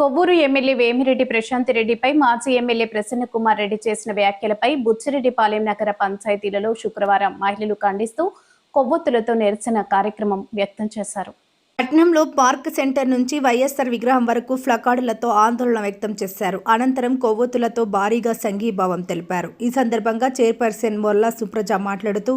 Kovvur MLA Vemireddy Prashanth రెడ్డిపై మాజీ MLA Prasanna Kumar Reddy చేసిన వ్యాఖ్యలపై బుచ్చిరెడ్డిపాలెం నగర పంచాయతీలలో శుక్రవారం మహిళలు ఖండిస్తూ కొవ్వొత్తులతో నిరసన కార్యక్రమం వ్యక్తం చేశారు. పట్నంలో పార్క్ సెంటర్ నుంచి వైఎస్ఆర్ విగ్రహం వరకు ఫ్లకార్డులతో ఆందోళన వ్యక్తం చేశారు. అనంతరం కొవ్వొత్తులతో భారీగా సంఘీభావం తెలిపారు. ఈ సందర్భంగా చైర్పర్సన్ మొల్లా సుప్రజ మాట్లాడుతూ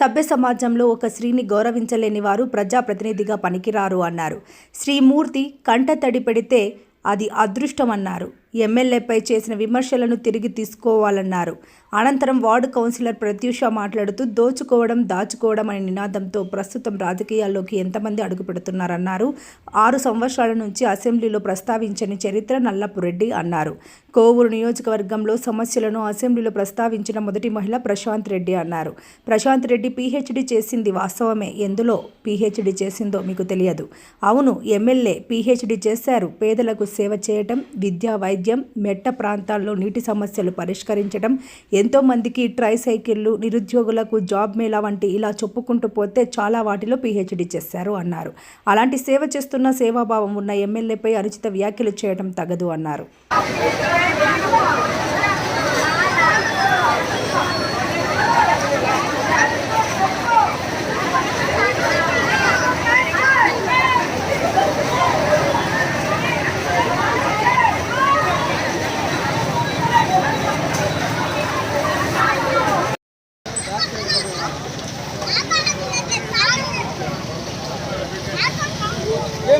సభ్య సమాజంలో ఒక స్త్రీని గౌరవించలేని వారు ప్రజాప్రతినిధిగా పనికిరారు అన్నారు. శ్రీమూర్తి కంటతడి పెడితే అది అదృష్టమన్నారు. ఎమ్మెల్యేపై చేసిన విమర్శలను తిరిగి తీసుకోవాలన్నారు. అనంతరం వార్డు కౌన్సిలర్ ప్రత్యూష మాట్లాడుతూ దోచుకోవడం దాచుకోవడం అనే నినాదంతో ప్రస్తుతం రాజకీయాల్లోకి ఎంతమంది అడుగుపెడుతున్నారన్నారు. ఆరు సంవత్సరాల నుంచి అసెంబ్లీలో ప్రస్తావించని చరిత్ర నల్లపురెడ్డి అన్నారు. కోవూరు నియోజకవర్గంలో సమస్యలను అసెంబ్లీలో ప్రస్తావించిన మొదటి మహిళ ప్రశాంత్ రెడ్డి అన్నారు. ప్రశాంత్ రెడ్డి పీహెచ్డీ చేసింది వాస్తవమే. ఎందులో? పీహెచ్డీ చేసిందో మీకు తెలియదు. అవును ఎమ్మెల్యే పీహెచ్డీ చేశారు. పేదలకు సేవ చేయటం విద్యా వైద్యం మెట్ట ప్రాంతాల్లో నీటి సమస్యలు పరిష్కరించడం ఎంతోమందికి ట్రై సైకిళ్ళు నిరుద్యోగులకు జాబ్ మేళా వంటి ఇలా చెప్పుకుంటూ పోతే చాలా వాటిలో పీహెచ్డీ చేశారు అన్నారు. అలాంటి సేవ చేస్తున్న సేవాభావం ఉన్న ఎమ్మెల్యేపై అనుచిత వ్యాఖ్యలు చేయడం తగదు అన్నారు సిగ్గో సిగ్గో ప్రసన్న కుమార్ రెడ్డి మాట్లాడే మాటలు సిగ్గో సిగ్గో సిగ్గో సిగ్గో ప్రసన్న కుమార్ రెడ్డి మాట్లాడే మాటలు ప్రశాంతమ్మ నాయకత్వం ప్రశాంతమ్మ నాయకత్వం ఊరు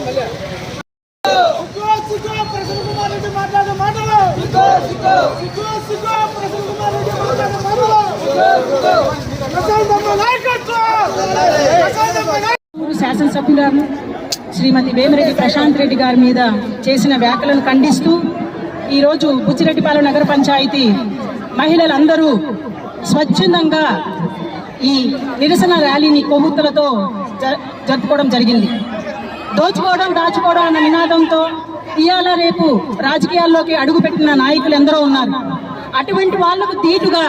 శాసనసభ్యులను శ్రీమతి వేమిరెడ్డి ప్రశాంత్ రెడ్డి గారి మీద చేసిన వ్యాఖ్యలను ఖండిస్తూ ఈరోజు బుచ్చిరెడ్డిపాలెం నగర పంచాయతీ మహిళలందరూ స్వచ్ఛందంగా ఈ నిరసన ర్యాలీని కొవ్వొత్తులతో జరుపుకోవడం జరిగింది. దోచుకోవడం దాచుకోవడం అన్న నినాదంతో ఇవాళ రేపు రాజకీయాల్లోకి అడుగుపెట్టిన నాయకులు ఎందరో ఉన్నారు. అటువంటి వాళ్ళకు దీటుగా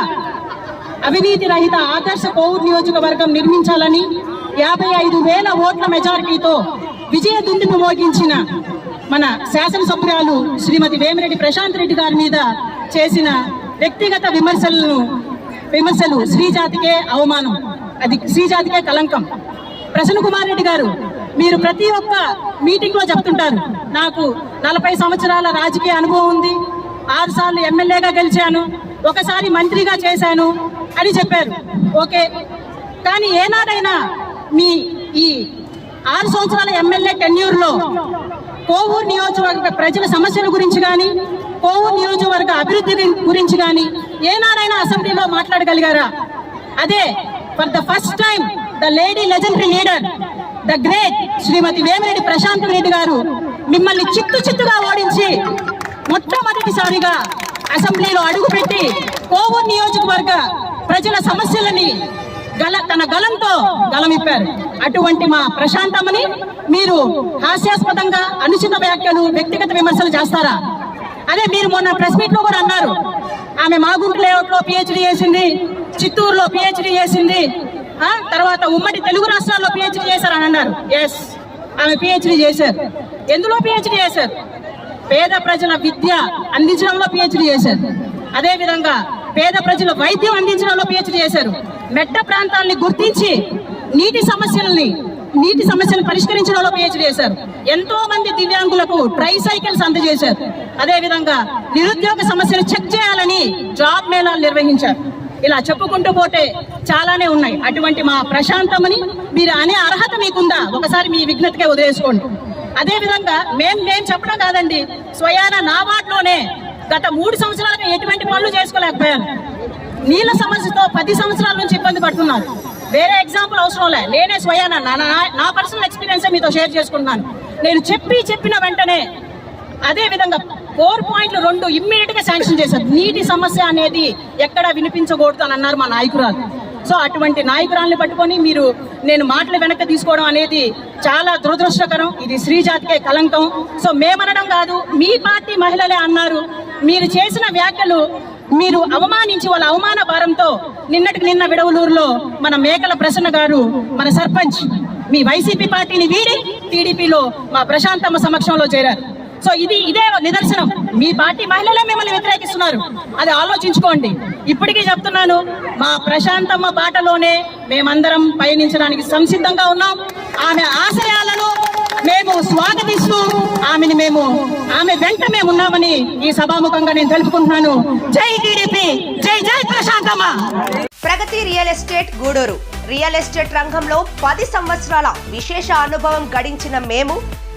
అవినీతి రహిత ఆదర్శ పౌర్ నియోజకవర్గం నిర్మించాలని యాభై ఐదు వేల ఓట్ల మెజారిటీతో విజయ దుందును మోగించిన మన శాసనసభ్యురాలు శ్రీమతి వేమిరెడ్డి ప్రశాంత్ రెడ్డి గారి మీద చేసిన వ్యక్తిగత విమర్శలను విమర్శలు శ్రీజాతికే అవమానం. అది శ్రీజాతికే కలంకం ప్రసన్న కుమార్ రెడ్డి గారు మీరు ప్రతి ఒక్క మీటింగ్లో చెప్తుంటారు. నాకు నలభై సంవత్సరాల రాజకీయ అనుభవం ఉంది. ఆరు సార్లు ఎమ్మెల్యేగా గెలిచాను. ఒకసారి మంత్రిగా చేశాను అని చెప్పారు. ఓకే. కానీ ఏనాడైనా మీ ఈ ఆరు సంవత్సరాల ఎమ్మెల్యే టెన్యూర్లో కోవూరు నియోజకవర్గ ప్రజల సమస్యల గురించి కానీ కోవూరు నియోజకవర్గ అభివృద్ధి గురించి కానీ ఏనాడైనా అసెంబ్లీలో మాట్లాడగలిగారా? అదే for the first time the lady legendary leader the great Shrimati Vemireddy Prashanth Reddy గారు మిమ్మల్ని చిత్తు చిత్తుగా ఓడించి మొట్టమొదటిసారిగా అసెంబ్లీలో అడుగుపెట్టి కోవూరు నియోజకవర్గ ప్రజల సమస్యలని గల తన గలంతో గలమిప్పారు అటువంటి మా ప్రశాంతమ్మని మీరు హాస్యాస్పదంగా అనుచిత వ్యాఖ్యలు వ్యక్తిగత విమర్శలు చేస్తారా? అదే మీరు మొన్న ప్రెస్ మీట్లో కూడా అన్నారు ఆమె మాగుంట లేఅవుట్లో పిహెచ్డి చేసింది చిత్తూరులో పిహెచ్డి చేసింది తర్వాత ఉమ్మడి తెలుగు రాష్ట్రాల్లో పిహెచ్డి చేశారని అన్నారు. ఎస్ ఆమె పిహెచ్డి చేశారు. ఎందులో పిహెచ్డి చేశారు? పేద ప్రజల విద్య అందించడంలో పిహెచ్డి చేశారు. అదే విధంగా పేద ప్రజల వైద్యం అందించడంలో పిహెచ్డీ చేశారు. మెట్ట ప్రాంతాలని గుర్తించి నీటి సమస్యల్ని నీటి సమస్యలను పరిష్కరించడంలో పిహెచ్డీ చేశారు. ఎంతో మంది దివ్యాంగులకు ట్రై సైకిల్స్ అందజేశారు. అదే విధంగా నిరుద్యోగ సమస్యలు చెక్ చేయాలని జాబ్ మేళాలు నిర్వహించారు. ఇలా చెప్పుకుంటూ పోతే చాలానే ఉన్నాయి. అటువంటి మా ప్రశాంతమని మీరు అనే అర్హత మీకుందా? ఒకసారి మీ విఘ్నతకే వదిలేసుకోండి. అదేవిధంగా మేము మేం చెప్పడం కాదండి స్వయాన నా వార్డులోనే గత మూడు సంవత్సరాలుగా ఎటువంటి పనులు చేసుకోలేకపోయాను. నీళ్ళ సమస్యతో పది సంవత్సరాల నుంచి ఇబ్బంది పడుతున్నారు. వేరే ఎగ్జాంపుల్ అవసరం లే. నేనే స్వయాన నా నా- నా పర్సనల్ ఎక్స్పీరియన్స్ మీతో షేర్ చేసుకుంటున్నాను. నేను చెప్పి చెప్పిన వెంటనే అదే విధంగా ఫోర్ పాయింట్లు రెండు ఇమ్మీడియట్గా శాంక్షన్ చేశారు. నీటి సమస్య అనేది ఎక్కడ వినిపించకూడదు అని అన్నారు మా నాయకురాలు. సో అటువంటి నాయకురాల్ని పట్టుకొని మీరు నేను మాటలు వెనక్కి తీసుకోవడం అనేది చాలా దురదృష్టకరం. ఇది శ్రీజాతికే కలంకం. సో మేమనడం కాదు మీ పార్టీ మహిళలే అన్నారు. మీరు చేసిన వ్యాఖ్యలు మీరు అవమానించి వాళ్ళ అవమాన భారంతో నిన్నటికి నిన్న విడవలూరులో మన మేకల ప్రసన్న గారు మన సర్పంచ్ మీ వైసీపీ పార్టీని వీడి టీడీపీలో మా ప్రశాంతమ్మ సమక్షంలో చేరారు. సో ఇది ఇదే నిదర్శనం. మీ పార్టీ మహిళలే మిమ్మల్ని వ్యతిరేకిస్తున్నారు. అది ఆలోచించుకోండి. ఇప్పటికీ చెప్తున్నాను మా ప్రశాంతమ్మ బాటలోనే మేమందరం పయనించడానికి సంసిద్ధంగా ఉన్నాం. ఆమె ఆశయాలను మేము స్వాగతిస్తూ ఆమెని మేము ఆమె వెంట మేము ఉన్నామని ఈ సభాముఖంగా నేను తెలుపుకుంటున్నాను. జై టీడీపీ జై జై Prashanthamma! Pragathi real estate Gudur. Real estate రంగంలో పది సంవత్సరాల విశేష అనుభవం గడించిన మేము